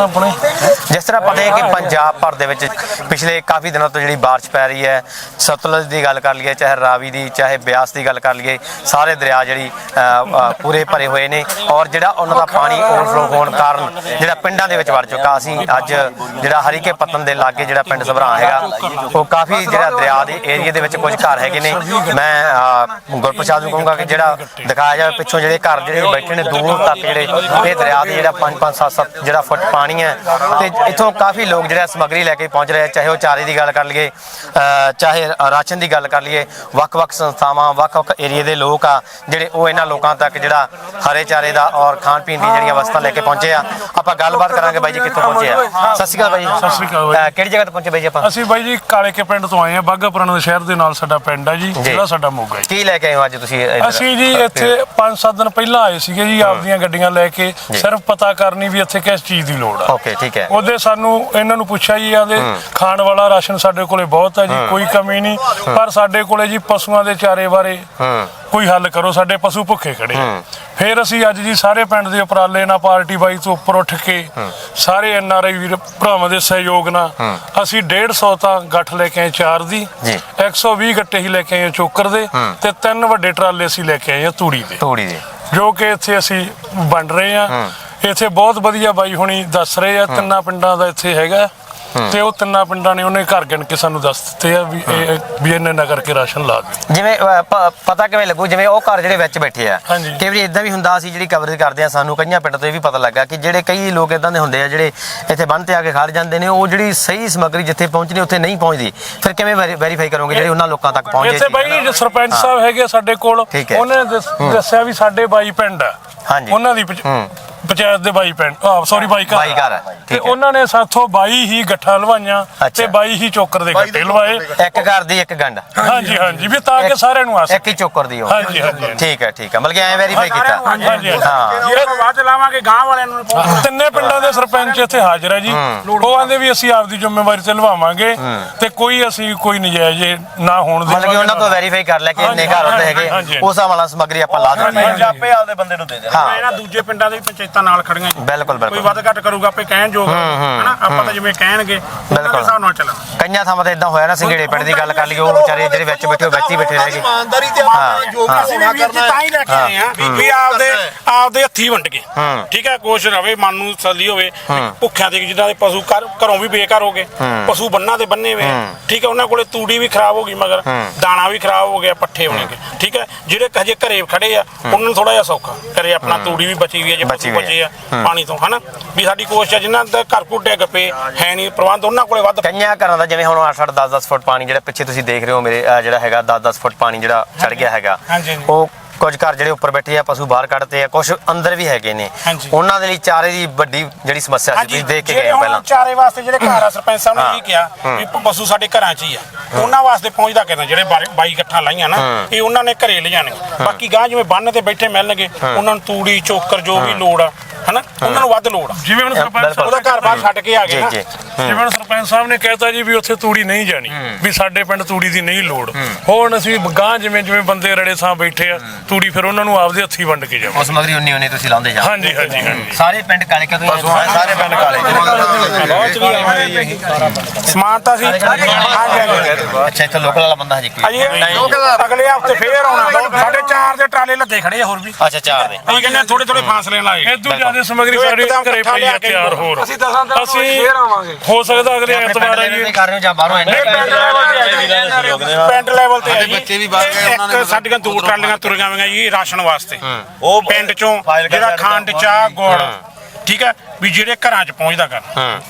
ਆਪਣੇ ਜਿਸ ਤਰ੍ਹਾਂ ਪਤਾ ਹੈ ਕਿ ਪੰਜਾਬ ਭਰ ਦੇ ਵਿੱਚ ਪਿਛਲੇ ਕਾਫੀ ਦਿਨਾਂ ਤੋਂ ਜਿਹੜੀ ਬਾਰਿਸ਼ ਪੈ ਰਹੀ ਹੈ, ਸਤਲੁਜ ਦੀ ਗੱਲ ਕਰ ਲਈਏ, ਚਾਹੇ ਰਾਵੀ ਦੀ, ਚਾਹੇ ਬਿਆਸ ਦੀ ਗੱਲ ਕਰ ਲਈਏ, ਸਾਰੇ ਦਰਿਆ ਜਿਹੜੀ ਪੂਰੇ ਭਰੇ ਹੋਏ ਨੇ ਔਰ ਜਿਹੜਾ ਉਹਨਾਂ ਦਾ ਪਾਣੀ ਓਵਰਫਲੋ ਹੋਣ ਕਾਰਨ ਜਿਹੜਾ ਪਿੰਡਾਂ ਦੇ ਵਿੱਚ ਵੜ ਚੁੱਕਾ। ਅਸੀਂ ਅੱਜ ਜਿਹੜਾ ਹਰੀਕੇ ਪਤਨ ਦੇ ਲਾਗੇ ਜਿਹੜਾ ਪਿੰਡ ਸਭਰਾ ਹੈਗਾ, ਉਹ ਕਾਫੀ ਜਿਹੜਾ ਦਰਿਆ ਦੇ ਏਰੀਆ ਦੇ ਵਿੱਚ ਕੁਝ ਘਰ ਹੈਗੇ ਨੇ। ਮੈਂ ਗੁਰਪ੍ਰਸਾਦ ਨੂੰ ਕਹੂੰਗਾ ਕਿ ਜਿਹੜਾ ਦਿਖਾਇਆ ਜਾਵੇ, ਪਿੱਛੋਂ ਜਿਹੜੇ ਘਰ ਜਿਹੜੇ ਬੈਠੇ ਨੇ, ਦੂਰ ਤੱਕ ਜਿਹੜੇ ਇਹ ਦਰਿਆ ਦੇ ਜਿਹੜਾ 5 5 7 7 ਜਿਹੜਾ ਫੁੱਟ ਪਾਣੀ ਹੈ ਤੇ ਇੱਥੋਂ ਕਾਫੀ ਲੋਕ ਜਿਹੜਾ ਸਮਗਰੀ ਲੈ ਕੇ ਪਹੁੰਚ ਰਹੇ ਆ ਚਾਹੇ ਉਹ ਚਾਰੇ ਦੀ ਗੱਲ ਕਰ ਲਈਏ ਚਾਹੇ ਰਾਸ਼ਨ ਦੀ ਗੱਲ ਕਰ ਲਈਏ ਵੱਖ-ਵੱਖ ਸੰਸਥਾਵਾਂ ਵੱਖ-ਵੱਖ ਏਰੀਏ ਦੇ ਲੋਕ ਆ ਜਿਹੜੇ ਉਹ ਇਹਨਾਂ ਲੋਕਾਂ ਤੱਕ ਜਿਹੜਾ ਹਰੇ ਚਾਰੇ ਦਾ ਔਰ ਖਾਣ ਪੀਣ ਦੀ ਜਿਹੜੀਆਂ ਵਸਤਾਂ ਲੈ ਕੇ ਪਹੁੰਚੇ ਆ। ਆਪਾਂ ਗੱਲਬਾਤ ਕਰਾਂਗੇ ਬਾਈ ਜੀ ਕਿੱਥੋਂ ਪਹੁੰਚੇ ਆ। ਸਤਿ ਸ਼੍ਰੀ ਅਕਾਲ ਬਾਈ ਸਤਿ ਸ਼੍ਰੀ ਅਕਾਲ ਬਾਈ। ਕਿਹੜੀ ਜਗ੍ਹਾ ਤੋਂ ਪਹੁੰਚੇ ਬਾਈ ਜੀ ਆਪਾਂ? ਅਸੀਂ ਬਾਈ ਜੀ ਕਾਲੇ ਕੇ ਪਿੰਡ ਤੋਂ ਆਏ ਆ ਬਾਗਾ ਪੁਰਾਣਾ ਸ਼ਹਿਰ ਦੇ ਨਾਲ ਸਾਡਾ ਪਿੰਡ ਆ ਜੀ ਜਿਹੜਾ ਸਾਡਾ ਮੋਗਾ ਜੀ। ਕੀ ਲੈ ਕੇ ਆਏ ਹੋ ਅੱਜ ਤੁਸੀਂ? ਅਸੀਂ ਜੀ ਇੱਥੇ 5-7 ਦਿਨ ਪਹਿਲਾਂ ਆਏ ਸੀਗੇ ਜੀ ਆਪਦੀਆਂ ਗੱਡੀਆਂ ਲੈ ਕੇ ਸਿਰਫ ਪਤਾ ਕਰਨੀ ਵੀ ਇੱਥੇ ਕਿਸ ਚੀਜ਼ ਦੀ ਲੋੜ ਆ। ਓਕੇ ਠੀਕ ਹੈ। ਉਹਦੇ ਸਾਨੂੰ ਇਹਨਾਂ ਨੂੰ ਪੁੱਛਿਆ ਜੀ ਆਦੇ ਖਾਣ ਵਾਲਾ ਰਾਸ਼ਨ ਸਾਡੇ ਕੋਲੇ ਬਹੁਤ ਹੈ ਜੀ ਕੋਈ ਕਮੀ ਨਹੀਂ। ਪਰ ਸਾਡੇ ਕੋਲੇ ਜੀ ਪਸ਼ੂਆਂ ਦੇ ਚਾਰੇ ਬਾਰੇ ਹੂੰ। ਕੋਈ ਹੱਲ ਕਰੋ ਸਾਡੇ ਪਸ਼ੂ ਭੁੱਖੇ ਖੜੇ ਆ। ਫਿਰ ਅਸੀਂ ਅੱਜ ਜੀ ਸਾਰੇ ਪਿੰਡ ਦੇ ਉਪਰਾਲੇ ਨਾਲ ਪਾਰਟੀ ਬਾਈ ਤੋਂ ਉੱਪਰ ਉੱਠ ਕੇ ਸਾਰੇ ਐਨ ਆਰ ਆਈ ਵੀਰ ਭਰਾਵਾਂ ਦੇ ਸਹਿਯੋਗ ਨਾਲ ਅਸੀਂ 150 ਤਾਂ ਗੱਠ ਲੈ ਕੇ ਆਏ ਚਾਰ ਦੀ ਜੀ। 120 ਗੱਟੇ ਹੀ ਲੈ ਕੇ ਆਏ ਚੋਕਰ ਦੇ ਤੇ ਤਿੰਨ ਵੱਡੇ ਟਰਾਲੇ ਅਸੀਂ ਲੈ ਕੇ ਆਏ ਆ ਤੂੜੀ ਦੇ। ਤੂੜੀ ਦੀ। ਜੋ ਕਿ ਇੱਥੇ ਅਸੀਂ ਵੰਡ ਰਹੇ ਆ। ਇੱਥੇ ਬਹੁਤ ਵਧੀਆ ਬਾਈ ਹੁਣੀ ਦੱਸ ਰਹੇ ਆ ਤਿੰਨਾਂ ਪਿੰਡਾਂ ਦਾ ਇੱਥੇ ਹੈਗਾ। ਤੇ ਉਹ ਤਿੰਨਾਂ ਪਿੰਡਾਂ ਨੇ ਉਹਨੇ ਘਰ ਗਿਣ ਕੇ ਸਾਨੂੰ ਦੱਸ ਦਿੱਤੇ ਆ ਵੀ ਇਹ ਵੀ ਇਹਨੇ ਨਾ ਕਰਕੇ ਰਾਸ਼ਨ ਲਾ ਦਿਓ ਜਿਵੇਂ ਅ, ਪ- ਪਤਾ ਕਿਵੇਂ ਲੱਗੂ ਜਿਵੇਂ ਉਹ ਘਰ ਜਿਹੜੇ ਵਿੱਚ ਬੈਠੇ ਆ। ਹਾਂਜੀ। ਕਈ ਵਾਰੀ ਇਦਾਂ ਵੀ ਹੁੰਦਾ ਅਸੀਂ ਜਿਹੜੀ ਕਵਰੇਜ ਕਰਦੇ ਆ ਸਾਨੂੰ ਕਈਆਂ ਪਿੰਡ ਤੋਂ ਇਹ ਵੀ ਪਤਾ ਲੱਗਾ ਕਿ ਜਿਹੜੇ ਕਈ ਲੋਕ ਇਦਾਂ ਦੇ ਹੁੰਦੇ ਆ ਜਿਹੜੇ ਇੱਥੇ ਬੰਨ ਤੇ ਆ ਕੇ ਖੜ ਜਾਂਦੇ ਨੇ ਉਹ ਜਿਹੜੀ ਸਹੀ ਸਮੱਗਰੀ ਜਿੱਥੇ ਪਹੁੰਚਣੀ ਉੱਥੇ ਨਹੀਂ ਪਹੁੰਚਦੀ। ਫਿਰ ਕਿਵੇਂ ਵੈਰੀਫਾਈ ਕਰੋਗੇ ਜਿਹੜੇ ਉਹਨਾਂ ਲੋਕਾਂ ਤੱਕ ਪਹੁੰਚੇ ਇੱਥੇ ਬਾਈ ਜੋ ਸਰਪੰਚ ਸਾਹਿਬ ਹੈਗੇ ਆ ਸਾਡੇ ਕੋਲ। ਠੀਕ ਹੈ। ਉਹਨੇ ਦੱਸ- ਦੱਸਿਆ ਵੀ ਸਾਡੇ ਬਾਈ ਪਿੰਡ ਆ। ਹਾਂਜੀ। ਉਹਨਾਂ ਦੀ ਪੰਚ-। ਪੰਚਾਇਤ ਦੇ ਬਾਈ ਪਿੰਡ ਆ ਸੌਰੀ ਬਾਈ ਘਰ ਬਾਈ ਘਰ ਤੇ ਠੀਕ ਹੈ। ਉਹਨਾਂ ਨੇ ਸਾਥੋਂ ਬਾਈ ਹੀ ਗੱਠਾ ਲਵਾਈਆਂ ਅੱਛਾ। ਤੇ ਬਾਈ ਹੀ ਚੋਕਰ ਦੇ ਗੱਟੇ ਲਵਾਏ। ਇੱਕ ਘਰ ਦੀ ਇੱਕ ਗੰਢ। ਹਾਂਜੀ ਹਾਂਜੀ ਵੀ ਤਾਂ ਕਿ ਸਾਰਿਆਂ ਨੂੰ ਆ ਇੱਕ ਹੀ ਚੋਕਰ ਦੀ ਹੋ ਹਾਂਜੀ, ਹਾਂਜੀ। ਠੀਕ ਹੈ ਠੀਕ ਹੈ। ਮਤਲਬ ਕਿ ਐ ਵੈਰੀਫਾਈ ਕੀਤਾ। ਹਾਂਜੀ ਹਾਂਜੀ ਹਾਂ। ਜਿਹੜੇ ਬਾਅਦ ਚ ਲਾਵਾਂਗੇ ਗਾਂ ਵਾਲਿਆਂ ਨੂੰ ਤਿੰਨੇ ਪਿੰਡਾਂ ਦੇ ਸਰਪੰਚ ਇੱਥੇ ਹਾਜ਼ਰ ਹੈ ਜੀ। ਉਹ ਆਂਦੇ ਵੀ ਅਸੀਂ ਆਪਦੀ ਜ਼ਿੰਮੇਵਾਰੀ ਤੇ ਨਿਭਾਵਾਂਗੇ ਤੇ ਕੋਈ ਅਸੀਂ ਕੋਈ ਨਜਾਇਜ਼ ਨਾ ਹੋਣ ਮਤਲਬ ਕਿ ਉਹਨਾਂ ਤੋਂ ਵੈਰੀਫਾਈ ਕਰ ਲੈ ਕਿ ਇੰਨੇ ਘਰ ਹੁੰਦੇ ਹੈਗੇ। ਹਾਂਜੀ, ਹਾਂਜੀ। ਉਸ ਹਿਸਾਬ ਨਾਲ ਸਮੱਗਰੀ ਆਪਾਂ ਲਾ ਦਿੰਦੇ ਹਾਂ। ਆਪੇ ਆਪਦੇ ਬੰਦੇ ਨੂੰ ਦੇ ਦੇ ਹਾਂ। ਇਹਨਾਂ ਦੂਜੇ ਪਿੰਡਾਂ ਦੇ ਵੀ ਪੰਚਾਇਤਾਂ ਨਾਲ ਖੜੀਆਂ ਜੀ। ਬਿਲਕੁਲ ਕੋਈ ਬਿਲਕੁਲ ਵੱਧ ਘੱਟ ਕਰੂਗਾ ਆਪੇ ਕਹਿਣ ਜੋਗ ਹਨਾ? ਆਪਾਂ ਤਾਂ ਜਿਵੇਂ ਕਹਿਣਗੇ ਉਹਨਾਂ ਬਿਲਕੁਲ। ਦੇ ਹਿਸਾਬ ਨਾਲ ਚੱਲਣਾ। ਕਈਆਂ ਥਾਵਾਂ ਤੇ ਇਦਾਂ ਹੋਇਆ ਨਾ ਸਿੰਗੜੇ ਪਿੰਡ ਦੀ ਗੱਲ ਕਰ ਲਈ ਉਹ ਵਿਚਾਰੇ ਜਿਹੜੇ ਵਿੱਚ ਬੈਠੇ ਉਹ ਵਿੱਚ ਹੀ ਬੈਠੇ ਰਹਿ ਗਏ। ਇਮਾਨਦਾਰੀ ਤੇ ਆਪਣਾ ਜੋ ਹਾਂ। ਵੀ ਅਸੀਂ ਹੋਣਾ ਵੀ ਵੀਰ ਜੀ ਕਰਨਾ ਤਾਂ ਹੀ ਲੈ ਕੇ ਆਏ ਆ ਵੀ ਵੀ ਆਪਦੇ ਆਪਦੇ ਹੱਥੀ ਵੰਡ ਕੇ। ਹੂੰ। ਠੀਕ ਹੈ ਕੋਸ਼ ਰਵੇ ਮਨ ਨੂੰ ਤਸੱਲੀ ਹੋਵੇ। ਵੀ ਭੁੱਖਿਆਂ ਦੇ ਜਿੱਦਾਂ ਦੇ ਪਸ਼ੂ ਘਰ- ਘਰੋਂ ਵੀ ਬੇਕਾਰ ਹੋ ਗਏ। ਪਸ਼ੂ ਬੰਨਾਂ ਤੇ ਬੰਨੇ ਹੋਏ ਆ। ਠੀਕ ਹੈ ਉਹਨਾਂ ਕੋਲੇ ਤੂੜੀ ਵੀ ਖਰਾਬ ਹੋ ਗਈ ਮਗਰ ਦਾਣਾ ਵੀ ਖਰਾਬ ਹੋ ਗਿਆ ਪੱਠੇ ਹੋਣਗੇ। ਠੀਕ ਹੈ ਜਿਹੜੇ ਹਜੇ ਘਰੇ ਖੜੇ ਆ ਉਹਨਾਂ ਨੂੰ ਥੋੜਾ ਜਿਹਾ ਸੌਖਾ। ਘਰੇ ਆਪਣਾ ਤੂੜੀ ਵੀ ਬਚੀ ਹੋਈ ਹੈ ਜੇ ਬਚੀ ਪਸ਼ੂ ਹੋਈ ਬਚੇ ਆ ਪਾਣੀ ਤੋਂ ਹਨਾ ਵੀ ਸਾਡੀ ਕੋਸ਼ਿਸ਼ ਹੈ ਜਿਨ੍ਹਾਂ ਦਾ ਘਰ ਘੁੱਟ ਡਿੱਗ ਪਏ ਹੈ ਨਹੀਂ ਪ੍ਰਬੰਧ ਉਹਨਾਂ ਕੋਲੇ ਵੱਧ ਕਈਆਂ ਘਰਾਂ ਦਾ ਜਿਵੇਂ ਹੁਣ 8-8 10-10 ਫੁੱਟ ਪਾਣੀ ਜਿਹੜਾ ਪਿੱਛੇ ਤੁਸੀਂ ਦੇਖ ਰਹੇ ਹੋ ਮੇਰੇ ਜਿਹੜਾ ਹੈਗਾ 10-10 ਫੁੱਟ ਪਾਣੀ ਜਿਹੜਾ ਚੜ ਗਿਆ ਹੈਗਾ। ਉਹ ਕੁਝ ਘਰ ਜਿਹੜੇ ਉੱਪਰ ਬੈਠੇ ਆ ਪਸ਼ੂ ਬਾਹਰ ਕੱਢਦੇ ਆ ਕੁਝ ਅੰਦਰ ਵੀ ਹੈਗੇ ਨੇ। ਹਾਂਜੀ। ਉਹਨਾਂ ਦੇ ਲਈ ਚਾਰੇ ਦੀ ਵੱਡੀ ਜਿਹੜੀ ਸਮੱਸਿਆ ਸੀ ਤੁਸੀਂ ਦੇਖ ਕੇ ਜਿਹੜੇ ਗਏ ਹੋ ਹੁਣ ਪਹਿਲਾਂ। ਚਾਰੇ ਵਾਸਤੇ ਜਿਹੜੇ ਘਰ ਆ ਸਰਪੰਚ ਸਾਹਿਬ ਨੇ। ਇਹ ਕਿਹਾ ਵੀ ਪਸ਼ੂ ਸਾਡੇ ਘਰਾਂ 'ਚ ਹੀ ਆ। ਉਹਨਾਂ ਵਾਸਤੇ ਪਹੁੰਚਦਾ ਕਿਦਾਂ? ਜਿਹੜੇ ਬਾਰੇ- ਬਾਈ ਇਕੱਠਾ ਲਾਈਆਂ ਨਾ ਇਹ ਉਹਨਾਂ ਨੇ ਘਰੇ ਲਿਜਾਣਗੇ ਬਾਕੀ ਗਾਂ ਜਿਵੇਂ ਬੰਨ ਤੇ ਬੈਠੇ ਮਿਲਣਗੇ ਉਹਨਾਂ ਨੂੰ ਤੂੜੀ ਚੋਕਰ ਜੋ ਵੀ ਲੋੜ ਆ ਹਨਾ? ਉਹਨਾਂ ਨੂੰ ਵੱਧ ਲੋੜ ਆ। ਜਿਵੇਂ ਹੁਣ ਸਰਪੰਚ ਬਿਲਕੁਲ। ਸਾਹਿਬ ਉਹਦਾ ਘਰ ਬਾਹਰ ਛੱਡ ਕੇ ਆ ਗਏ ਜੀ ਨਾ। ਜੀ। ਜਿਵੇਂ ਹੁਣ ਸਰਪੰਚ ਸਾਹਿਬ ਨੇ ਕਹਿਤਾ ਜੀ ਵੀ ਉੱਥੇ ਤੂੜੀ ਨਹੀਂ ਜਾਣੀ ਵੀ ਸਾਡੇ ਪਿੰਡ ਤੂੜੀ ਦੀ ਨਹੀਂ ਲੋੜ। ਹੁਣ ਅਸੀਂ ਗਾਂ ਜਿਵੇਂ ਜਿਵੇਂ ਬੰਦੇ ਰੜੇ ਸਾਂ ਬੈਠੇ ਆ ਤੂੜੀ ਫਿਰ ਉਹਨਾਂ ਨੂੰ ਆਪਦੇ ਹੱਥੀ ਵੰਡ ਕੇ ਜਾਵਾਂ। ਉਸ ਮਗਰੀ ਉਨੀ ਉਨੀ ਤੁਸੀਂ ਲਾਉਂਦੇ ਜਾ ਹਾਂਜੀ ਹਾਂਜੀ ਹਾਂਜੀ। ਸਾਰੇ ਪਿੰਡ ਕਾਲੇ ਕੇ ਤੁਸੀਂ ਸਾਰੇ ਪਿੰਡ ਕਾਲੇ ਸਮਾਨ ਤਾਂ ਸੀ ਹਾਂਜੀ ਹਾਂਜੀ ਅੱਛਾ ਇੱਥੇ ਲੋਕਲ ਵਾਲਾ ਬੰਦਾ ਹਜੇ ਕੋਈ ਅਜੇ ਅਗਲੇ ਹਫ਼ਤੇ ਫੇਰ ਆਉਣਾ। ਸਾਡੇ ਚਾਰ ਦੇ ਟਰਾਲੇ ਲੱਦੇ ਖੜੇ ਆ ਹੋਰ ਵੀ। ਅੱਛਾ ਚਾਰ ਦੇ। ਅਸੀਂ ਕਹਿੰਦੇ ਥੋੜੇ ਥੋੜੇ ਫਾਸਲੇ ਲਾਏ ਇਦੋਂ ਜ਼ਿਆਦਾ ਸਮਗਰੀ ਸਾਡੇ ਘਰੇ ਪਈ ਆ ਤਿਆਰ ਹੋਰ। ਅਸੀਂ ਦਸਾਂ ਦਿਨਾਂ ਅਸੀਂ ਫੇਰ ਆਵਾਂਗੇ। ਹੋ ਸਕਦਾ ਅਗਲੇ ਐਤਵਾਰ ਪਿੰਡ ਆਈਏ ਕਰ ਰਹੇ ਹੋ ਜਾਂ ਬਾਹਰੋਂ ਆਏ ਪਿੰਡ ਲੈਵਲ ਤੇ ਹੈ। ਜੀ। ਬੱਚੇ ਵੀ ਬਾਹਰ ਗਏ, ਉਹਨਾਂ ਨੇ ਇੱਕ ਸਾਡੀਆਂ ਦੋ ਟਰਾਲੀਆਂ ਤੁਰੀਆਂ ਹੋਈਆਂ ਜੀ ਰਾਸ਼ਨ ਵਾਸਤੇ। ਉਹ ਪਿੰਡ ਚੋਂ ਜਿਹੜਾ ਖੰਡ ਚਾਹ ਗੁੜ ਠੀਕ ਹੈ ਵੀ ਜਿਹੜੇ ਘਰਾਂ 'ਚ ਪਹੁੰਚਦਾ ਕਰ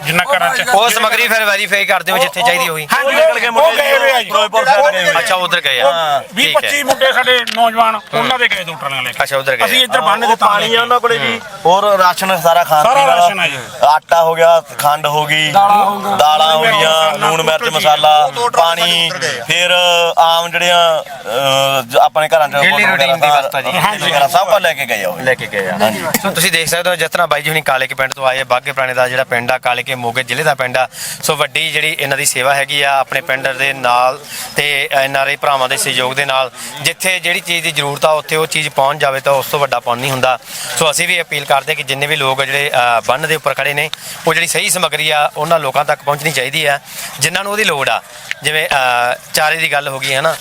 ਜਿੰਨਾ ਘਰਾਂ 'ਚ ਉਹ ਸਮਗਰੀ ਫਿਰ ਵੈਰੀਫਾਈ ਕਰਦੇ ਹੋ ਜਿੱਥੇ ਚਾਹੀਦੀ ਹੋਈ। ਹਾਂਜੀ ਨਿਕਲ ਗਏ ਮੁੰਡੇ ਗਏ ਹੋਏ ਆ ਜੀ। ਅੱਛਾ ਉਧਰ ਗਏ ਆ। 20 ਠੀਕ ਹੈ। 25 ਮੁੰਡੇ ਸਾਡੇ ਨੌਜਵਾਨ ਉਹਨਾਂ ਦੇ ਗਏ ਦੋ ਟਰਾਲੀਆਂ ਲੈ ਕੇ। ਅੱਛਾ ਉਧਰ ਗਏ। ਅਸੀਂ ਇੱਧਰ ਬੰਨ ਦੇ ਪਾਣੀ ਆ ਉਹਨਾਂ ਕੋਲੇ ਜੀ ਹੋਰ ਰਾਸ਼ਨ ਸਾਰਾ ਖਾਣ ਸਾਰਾ ਪੀਣ ਵਾਲਾ। ਰਾਸ਼ਨ ਆ ਜੀ। ਆਟਾ ਹੋ ਗਿਆ ਖੰਡ ਹੋ ਗਈ ਦਾਲਾਂ ਹੋ ਗਈਆਂ। ਲੂਣ ਮਿਰਚ ਮਸਾਲਾ ਪਾਣੀ ਫਿਰ ਆਮ ਜਿਹੜੀਆਂ ਅਹ, ਜ- ਆਪਣੇ ਘਰਾਂ ਚ Daily routine ਦੀ ਵਸਤਾਂ ਜੀ। ਹਾਂਜੀ। ਸਭ ਕੁਝ ਲੈ ਕੇ ਗਏ ਆ ਉਹ। ਲੈ ਕੇ ਗਏ ਆ। ਸੋ ਤੁਸੀਂ ਦੇਖ ਸਕਦੇ ਹੋ ਜਿਸ ਤਰ੍ਹਾਂ ਬਾਈ ਜੀ ਹੁਣੀ ਕਾਲੇ ਕੇ ਪਿੰਡ ਤੋਂ ਆਏ ਆ ਬਾਗੇ ਪੁਰਾਣੇ ਦਾ ਜਿਹੜਾ ਪਿੰਡ ਆ ਕਾਲੇ ਕੇ ਮੋਗੇ ਜ਼ਿਲ੍ਹੇ ਦਾ ਪਿੰਡ ਆ। ਸੋ ਵੱਡੀ ਜਿਹੜੀ ਇਹਨਾਂ ਦੀ ਸੇਵਾ ਹੈਗੀ ਆ ਆਪਣੇ ਪਿੰਡ ਦੇ ਨਾਲ ਤੇ ਐਨਆਰਆਈ ਭਰਾਵਾਂ ਦੇ ਸਹਿਯੋਗ ਦੇ ਨਾਲ ਜਿੱਥੇ ਜਿਹੜੀ ਚੀਜ਼ ਦੀ ਜ਼ਰੂਰਤ ਆ ਉੱਥੇ ਉਹ ਚੀਜ਼ ਪਹੁੰਚ ਜਾਵੇ ਤਾਂ ਉਸ ਤੋਂ ਵੱਡਾ ਪੁੰਨ ਨਹੀਂ ਹੁੰਦਾ। ਸੋ ਅਸੀਂ ਵੀ ਅਪੀਲ ਕਰਦੇ ਕਿ ਜਿੰਨੇ ਵੀ ਲੋਕ ਜਿਹੜੇ ਅ, ਬੰਨ ਦੇ ਉੱਪਰ ਖੜੇ ਨੇ ਉਹ ਜਿਹੜੀ ਸਹੀ ਸਮੱਗਰੀ ਆ ਉਹਨਾਂ ਲੋਕਾਂ ਤੱਕ ਪਹੁੰਚਣੀ ਚਾਹੀਦੀ ਆ ਜਿਨ੍ਹਾਂ ਨੂੰ ਉਹਦੀ ਲੋੜ ਆ। ਜਿਵੇਂ ਚਾਰੇ ਦੀ ਗੱਲ ਹੋ ਗਈ ਹੈ ਨਾ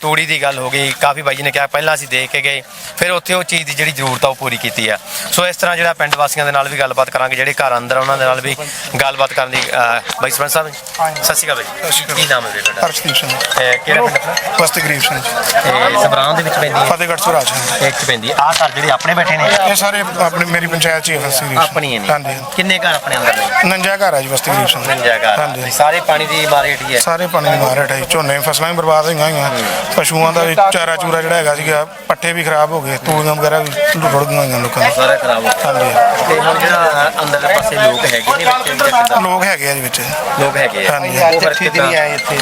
ਤੂੜੀ ਦੀ ਗੱਲ ਹੋ ਗਈ ਕਾਫੀ ਬਾਈ ਜੀ ਨੇ ਕਿਹਾ ਪਹਿਲਾਂ ਅਸੀਂ ਦੇਖ ਕੇ ਗਏ ਫਿਰ ਉੱਥੇ ਉਹ ਚੀਜ਼ ਦੀ ਜਿਹੜੀ ਜ਼ਰੂਰਤ ਆ ਉਹ ਪੂਰੀ ਕੀਤੀ ਆ। ਸੋ ਇਸ ਤਰ੍ਹਾਂ ਜਿਹੜਾ ਪਿੰਡ ਵਾਸੀਆਂ ਦੇ ਨਾਲ ਵੀ ਗੱਲਬਾਤ ਕਰਾਂਗੇ ਜਿਹੜੇ ਘਰ ਅੰਦਰ ਆ, ਉਹਨਾਂ ਦੇ ਨਾਲ ਵੀ ਗੱਲਬਾਤ ਕਰਨ ਦੀ ਅ, ਬਾਈ ਸਰਪੰਚ ਸਾਹਿਬ ਸਤਿ ਸ਼੍ਰੀ ਅਕਾਲ ਬਾਈ। ਸ਼੍ਰੀ ਅਕਾਲ। ਕੀ ਨਾਮ ਹੈ ਜੀ ਤੁਹਾਡਾ? ਹਰਸ਼ਦੀਪ ਸਿੰਘ। ਇਹ ਕਿਹੜਾ ਪਿੰਡ ਆਪਣਾ ਵਸਤੀ ਗਰੀਬ ਸਿੰਘ ਜੀ। ਇਹ ਸਬਰਾਂ ਦੇ ਵਿੱਚ ਪੈਂਦੀ ਹੈ? ਫਤਿਹਗੜ੍ਹ ਸੁਰਾਜ ਇੱਕ ਚ ਪੈਂਦੀ ਆ ਘਰ ਜਿਹੜੇ ਆਪਣੇ ਬੈਠੇ ਨੇ? ਇਹ ਸਾਰੇ ਆਪਣੀ ਮੇਰੀ ਪੰਚਾਇਤ ਚ ਹੀ ਹੈ ਵਸਤੀ ਗਰੀਬ ਸਿੰਘ। ਆਪਣੀ ਨੇ। ਹਾਂਜੀ ਕਿੰਨੇ ਘਰ ਆਪਣੇ ਅੰਦਰ ਨੇ? ਨੰਜਾ ਘਰ ਹੈ ਜੀ ਵਸਤੀ ਗਰੀਬ ਸਿੰਘ। ਨੰਜਾ ਘਰ। ਹਾਂਜੀ। ਸਾਰੇ ਪਾਣੀ ਦੀ ਮਾਰ ਹੇਠ ਹੀ ਹੈ? ਸਾਰੇ ਪਾਣੀ ਦੀ ਮਾਰ ਹੇਠ ਹੈ ਜੀ। ਝੋਨੇ ਫਸਲਾਂ ਵੀ ਬਰਬਾਦ ਹੋਈਆਂ ਹੋਈਆਂ। ਪਸ਼ੂਆਂ ਦਾ ਵੀ ਚਾਰਾ ਚੂਰਾ ਜਿਹੜਾ ਹੈਗਾ ਸੀਗਾ ਪੱਠੇ ਵੀ ਖਰਾਬ ਹੋ ਗਏ ਤੂੜੀਆਂ ਵਗੈਰਾ ਵੀ ਰੁੜ ਗਈਆਂ ਹੋਈਆਂ ਲੋਕਾਂ ਸਾਰਾ ਖਰਾਬ ਹੋ ਹਾਂਜੀ। ਤੇ ਹੁਣ ਜਿਹੜਾ ਅੰਦਰਲੇ ਪਾਸੇ ਲੋਕ ਹੈਗੇ ਨੇ ਵਿੱਚ ਕਿੱਦਾਂ ਲੋਕ ਹੈਗੇ ਆ ਜੀ ਵਿੱਚ। ਲੋਕ ਹੈਗੇ ਆ। ਹਾਂਜੀ। ਉਹ ਫਿਰ ਕਿੱਦਾਂ? ਇੱਥੇ।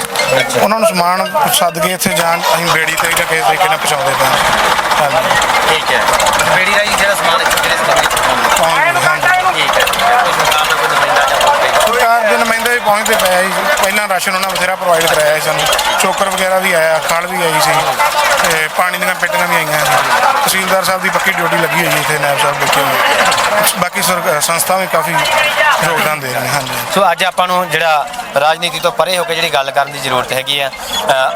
ਉਹਨਾਂ ਨੂੰ ਸਮਾਨ ਸੱਦ ਕੇ ਇੱਥੇ ਜਾਣ ਅਸੀਂ ਬੇੜੀ ਤੇ ਜਾਂ ਕਿਸੇ ਤਰੀਕੇ ਨਾਲ ਪਹੁੰਚਾਉਂਦੇ ਪਏ ਹਾਂ। ਹਾਂਜੀ। ਠੀਕ ਹੈ। ਬੇੜੀ ਰਾਹੀਂ ਜਿਹੜਾ ਸਮਾਨ ਇੱਥੇ ਜਿਹੜੇ ਸਮਾਨ ਪਹੁੰਚਦਾ ਹਾਂਜੀ। ਠੀਕ ਹੈ ਦਾ ਕੋਈ ਨੁਮਾਇੰਦਾ ਜਾਂ ਹੋਰ ਕੋਈ ਸਰਕਾਰ ਦੇ ਨੁਮਾਇੰਦੇ ਵੀ ਪਹੁੰਚਦੇ ਪਏ ਆ ਪਹਿਲਾਂ ਰਾਸ਼ਨ ਉਹਨਾਂ ਬਥੇਰਾ ਪ੍ਰੋਵਾਈਡ ਕਰਾਇਆ ਸੀ ਸਾਨੂੰ। ਚੋਕਰ ਵਗੈਰਾ ਵੀ ਆਇਆ, ਖਲ ਵੀ ਆਈ ਸੀ। ਤੇ ਪਾਣੀ ਦੀਆਂ ਪੇਟੀਆਂ ਵੀ ਆਈਆਂ। ਸੀ ਤਹਿਸੀਲਦਾਰ ਸਾਹਿਬ ਦੀ ਪੱਕੀ ਡਿਊਟੀ ਲੱਗੀ ਹੋਈ ਇੱਥੇ, ਨਾਇਬ ਸਾਹਿਬ ਬੈਠੇ ਹੋਏ ਬਾਕੀ ਸਰਕਾਰ ਸੰਸਥਾ ਵੀ ਕਾਫੀ ਯੋਗਦਾਨ ਦੇ ਰਹੀਆਂ, ਹਾਂਜੀ। ਸੋ ਅੱਜ ਆਪਾਂ ਨੂੰ ਜਿਹੜਾ ਰਾਜਨੀਤੀ ਤੋਂ ਪਰੇ ਹੋ ਕੇ ਜਿਹੜੀ ਗੱਲ ਕਰਨ ਦੀ ਜ਼ਰੂਰਤ ਹੈਗੀ ਆ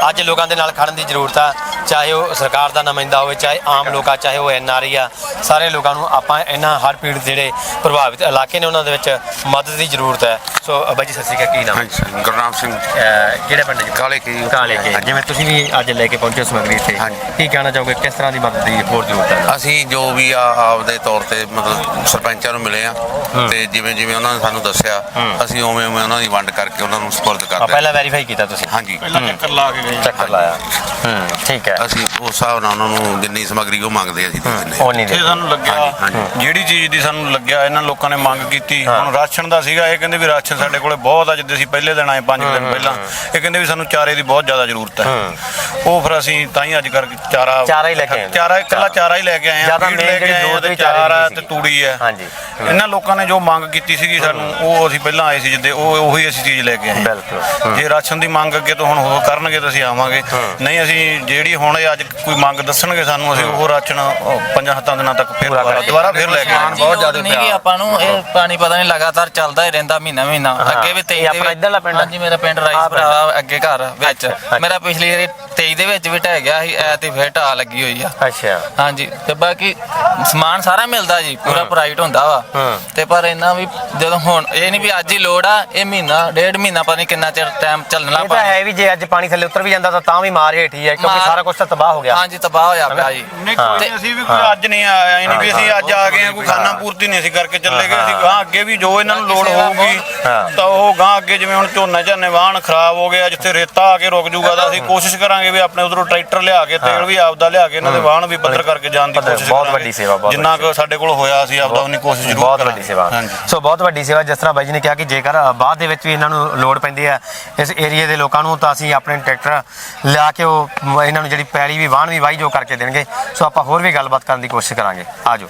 ਅੱਜ ਲੋਕਾਂ ਦੇ ਨਾਲ ਖੜਨ ਦੀ ਜ਼ਰੂਰਤ ਆ, ਚਾਹੇ ਉਹ ਸਰਕਾਰ ਦਾ ਨੁਮਾਇੰਦਾ ਹੋਵੇ, ਚਾਹੇ ਆਮ ਲੋਕ ਆ, ਚਾਹੇ ਉਹ ਐਨਆਰਆਈ ਆ, ਸਾਰੇ ਲੋਕਾਂ ਨੂੰ ਆਪਾਂ ਇਹਨਾਂ ਹਰ ਪੀੜਤ ਜਿਹੜੇ ਪ੍ਰਭਾਵਿਤ ਇਲਾਕੇ ਨੇ ਉਹਨਾਂ ਦੇ ਵਿੱਚ ਮਦਦ ਦੀ ਜ਼ਰੂਰਤ ਹੈ। ਸੋ ਬਾਈ ਜੀ, ਸਤਿ ਸ਼੍ਰੀ ਅਕਾਲ। ਕੀ ਨਾਮ? ਹਾਂਜੀ ਗੁਰਨਾਮ ਸਿੰਘ। ਕਿਹੜੇ ਪਿੰਡ ਜੀ ਕਾਲੇ ਕੀ ਕਾਲੇ ਕੇ। ਜਿਵੇਂ ਤੁਸੀਂ ਵੀ ਅੱਜ ਲੈ ਕੇ ਪਹੁੰਚੇ ਹੋ ਸਮੱਗਰੀ ਇੱਥੇ ਹਾਂਜੀ। ਕੀ ਕਹਿਣਾ ਚਾਹੋਗੇ? ਕਿਸ ਤਰ੍ਹਾਂ ਦੀ ਮਦਦ ਦੀ ਹੋਰ ਜ਼ਰੂਰਤ ਹੈ? ਅਸੀਂ ਜੋ ਵੀ ਆ ਆਪਦੇ ਤੌਰ ਤੇ ਮਤਲਬ ਸਰਪੰਚਾਂ ਨੂੰ ਮਿਲੇ ਆ ਤੇ ਜਿਵੇਂ ਜਿਵੇਂ ਉਹਨਾਂ ਨੇ ਸਾਨੂੰ ਦੱਸਿਆ ਅਸੀਂ ਉਵੇਂ ਉਵੇਂ ਉਹਨਾਂ ਦੀ ਵੰਡ ਕਰਕੇ ਉਹਨਾਂ ਨੂੰ ਸਪੁਰਦ ਆ ਕਰਦੇ ਪਹਿਲਾਂ ਵੈਰੀਫਾਈ ਕੀਤਾ ਤੁਸੀਂ? ਹਾਂਜੀ। ਪਹਿਲਾਂ ਚੱਕਰ ਲਾ ਕੇ ਗਏ। ਚੱਕਰ ਲਾਇਆ। ਹੂੰ ਠੀਕ ਹੈ। ਅਸੀਂ ਉਸ ਹਿਸਾਬ ਨਾਲ ਉਹਨਾਂ ਨੂੰ ਜਿੰਨੀ ਸਮੱਗਰੀ ਉਹ ਮੰਗਦੇ ਆ ਅਸੀਂ ਦੇ ਦਿੰਦੇ ਉਹ ਨਹੀਂ ਇੱਥੇ ਦੇ ਸਾਨੂੰ ਲੱਗਿਆ ਹਾਂਜੀ, ਜਿਹੜੀ ਚੀਜ਼ ਦੀ ਸਾਨੂੰ ਲੱਗਿਆ ਇਹਨਾਂ ਲੋਕਾਂ ਨੇ ਮੰਗ ਕੀਤੀ। ਹੁਣ ਰਾਸ਼ਨ ਦਾ ਸੀਗਾ ਇਹ ਕਹਿੰਦੇ ਵੀ ਰਾਸ਼ਨ ਸਾਡੇ ਕੋਲੇ ਬਹੁਤ ਆ ਜਿੱਦੇ ਅਸੀਂ ਪਹਿਲੇ ਦਿਨ ਆਏ 5 ਦਿਨ ਪਹਿਲਾਂ ਇਹ ਕਹਿੰਦੇ ਵੀ ਸਾਨੂੰ ਚਾਰੇ ਦੀ ਬਹੁਤ ਜ਼ਿਆਦਾ ਜ਼ਰੂਰਤ ਹੈ। ਉਹ ਫਿਰ ਅਸੀਂ ਤਾਂ ਹੀ ਅੱਜ ਕਰਕੇ ਚਾਰਾ ਚਾਰਾ ਹੀ ਲੈ ਕੇ ਆਏ। ਚਾਰਾ ਇਕੱਲਾ ਚਾਰਾ। ਹੀ ਲੈ ਕੇ ਆਏ ਆ। ਜ਼ਿਆਦਾ ਜਿਹੜੀ ਆਏ ਆ ਜ਼ਰੂਰਤ ਤੇ ਵੀ ਚਾਰੇ ਤੇ। ਤੂੜੀ ਹੈ। ਹਾਂਜੀ। ਇਹਨਾਂ ਲੋਕਾਂ ਨੇ ਜੋ ਮੰਗ ਕੀਤੀ ਸੀਗੀ ਸਾਨੂੰ ਉਹ ਅਸੀਂ ਪਹਿਲਾਂ ਆਏ ਸੀ ਜਿੱਦੇ ਉਹ ਉਹੀ ਅਸੀਂ ਚੀਜ਼ ਲੈ ਕੇ ਆਏ। ਬਿਲਕੁਲ। ਜੇ ਰਾਸ਼ਨ ਦੀ ਮੰਗ ਅੱਗੇ ਤੋਂ ਹੁਣ ਹੋਰ ਕਰਨਗੇ ਤਾਂ ਅਸੀਂ ਆਵਾਂਗੇ। ਨਹੀਂ ਅਸੀਂ ਜਿਹੜੀ ਹੁਣ ਅੱਜ ਕੋਈ ਮੰਗ ਦੱਸਣਗੇ ਸਾਨੂੰ ਅਸੀਂ ਉਹ ਰਾਸ਼ਨ ਪੰਜਾਂ ਹੱਥਾਂ ਦਿਨਾਂ ਤੱਕ ਫਿਰ ਪੂਰਾ ਦੁਬਾਰਾ ਫਿਰ ਲੈ ਕੇ ਆਵਾਂਗੇ। ਬਹੁਤ ਜ਼ਿਆਦਾ ਨਹੀਂ ਕਿ ਆਪਾਂ ਨੂੰ ਇਹ ਪਾਣੀ ਪਤਾ ਨਹੀਂ ਲਗਾਤਾਰ ਚੱਲਦਾ ਹੀ ਰਹਿੰਦਾ ਮਹੀਨਾ ਮਹੀਨਾ ਅੱਗੇ ਵੀ ਇਹ 23 ਦੇ ਆਪਣਾ ਇੱਧਰਲਾ ਪਿੰਡ? ਹਾਂਜੀ ਮੇਰਾ ਪਿੰਡ ਆਹ ਰਾਈਸਪੁਰਾ ਅੱਗੇ ਘਰ ਵਿੱਚ। ਮੇਰਾ ਪਿਛਲੀ ਵਾਰੀ 23 ਦੇ ਵਿੱਚ ਵੀ ਢਹਿ ਗਿਆ ਸੀ ਐ ਤੇ ਫਿਰ ਢਾਹ ਲੱਗੀ ਹੋਈ ਆ। ਅੱਛਾ। ਹਾਂਜੀ ਤੇ ਬਾਕੀ ਸਮਾਨ ਸਾਰਾ ਮਿਲਦਾ ਜੀ ਪੂਰਾ ਪ੍ਰਾਈਟ ਹੁੰਦਾ ਵਾ। ਹਾਂ। ਤੇ ਪਰ ਇਹਨਾਂ ਵੀ ਜਦੋਂ ਹੁਣ ਇਹ ਨਹੀਂ ਵੀ ਅੱਜ ਹੀ ਲੋੜ ਆ ਇਹ ਮਹੀਨਾ ਡੇਢ ਮਹੀਨਾ ਪਤਾ ਨਹੀਂ ਕਿੰਨਾ ਚਿਰ ਟਾਈਮ ਚੱਲਣਾ ਇਹ ਤਾਂ ਹੈ ਵੀ ਜੇ ਅੱਜ ਪਾਣੀ ਥੱਲੇ ਉਤਰ ਵੀ ਜਾਂਦਾ ਤਾਂ ਤਾਂ ਵੀ ਮਾਰ ਹੇਠੀ ਹੈ ਕਿਉਂਕਿ ਮਾਰ- ਸਾਰਾ ਕੁਝ ਤਾਂ ਤਬਾਹ ਹੋ ਗਿਆ। ਹਾਂਜੀ ਤਬਾਹ ਹੋਇਆ ਪਿਆ ਜੀ। ਨਹੀਂ ਕੋਈ ਨਹੀਂ, ਅਸੀਂ ਵੀ ਕੋਈ ਅੱਜ ਨਹੀਂ ਆਇਆ ਇਹ ਨਹੀਂ ਵੀ ਅਸੀਂ ਅੱਜ ਆ ਗਏ ਹਾਂ ਕੋਈ ਖਾਣਾ ਪੂਰਤੀ ਨਹੀਂ ਅਸੀਂ ਕਰਕੇ ਚੱਲੇ ਗਏ ਅਸੀਂ ਗਾਂ ਅੱਗੇ ਵੀ ਜੋ ਇਹਨਾਂ ਨੂੰ ਲੋੜ ਹੋਊਗੀ ਹਾਂ। ਤਾਂ ਉਹ ਗਾਂ ਅੱਗੇ ਜਿਵੇਂ ਹੁਣ ਝੋਨਾ ਝਾਨੇ ਵਾਹਣ ਖਰਾਬ ਹੋ ਗਿਆ ਜਿੱਥੇ ਰੇਤਾ ਆ ਕੇ ਰੁਕ ਜੂਗਾ ਤਾਂ ਅਸੀਂ ਕੋਸ਼ਿਸ਼ ਕਰਾਂਗੇ ਵੀ ਆਪਣੇ ਉਧਰੋਂ ਟਰੈਕਟਰ ਲਿਆ ਕੇ ਤੇਲ ਵੀ ਆਪਦਾ ਲਿਆ ਕੇ ਇਹਨਾਂ ਦੇ ਵਾਹਣ ਵੀ ਪੱਧਰ ਕਰਕੇ ਜਾਣ ਦੀ ਕੋਸ਼ਿਸ਼ ਬਹੁਤ ਕਰਾਂਗੇ। ਵੱਡੀ ਸੇਵਾ, ਬਹੁਤ ਜਿੰਨਾ ਕੁ ਸਾਡੇ ਕੋਲ ਹੋਇਆ ਅਸੀਂ ਆਪਦਾ ਉਨੀ ਕੋਸ਼ਿਸ਼ ਜ਼ਰੂਰ ਬਹੁਤ ਕਰਾਂਗੇ। ਵੱਡੀ ਸੇਵਾ ਸੋ ਬਹੁਤ ਵੱਡੀ ਸੇਵਾ ਜਿਸ ਤਰ੍ਹਾਂ ਬਾਈ ਜੀ ਨੇ ਕਿਹਾ ਕਿ ਜੇਕਰ ਬਾਅਦ ਦੇ ਵਿੱਚ ਵੀ ਇਹਨਾਂ ਨੂੰ ਲੋੜ ਪੈਂਦੀ ਹੈ ਇਸ ਏਰੀਏ ਦੇ ਲੋਕਾਂ ਨੂੰ ਤਾਂ ਅਸੀਂ ਆਪਣੇ ਟਰੈਕਟਰ ਲਿਆ ਕੇ ਉਹ ਇਹਨਾਂ ਨੂੰ ਜਿਹੜੀ ਪੈਲੀ ਵੀ ਵਾਹਣ ਵੀ ਵਾਹੀ ਜੋ ਕਰਕੇ ਦੇਣਗੇ। ਸੋ ਆਪਾਂ ਹੋਰ ਵੀ ਗੱਲਬਾਤ ਕਰਨ ਦੀ ਕੋਸ਼ਿਸ਼ ਕਰਾਂਗੇ। ਆਜੋ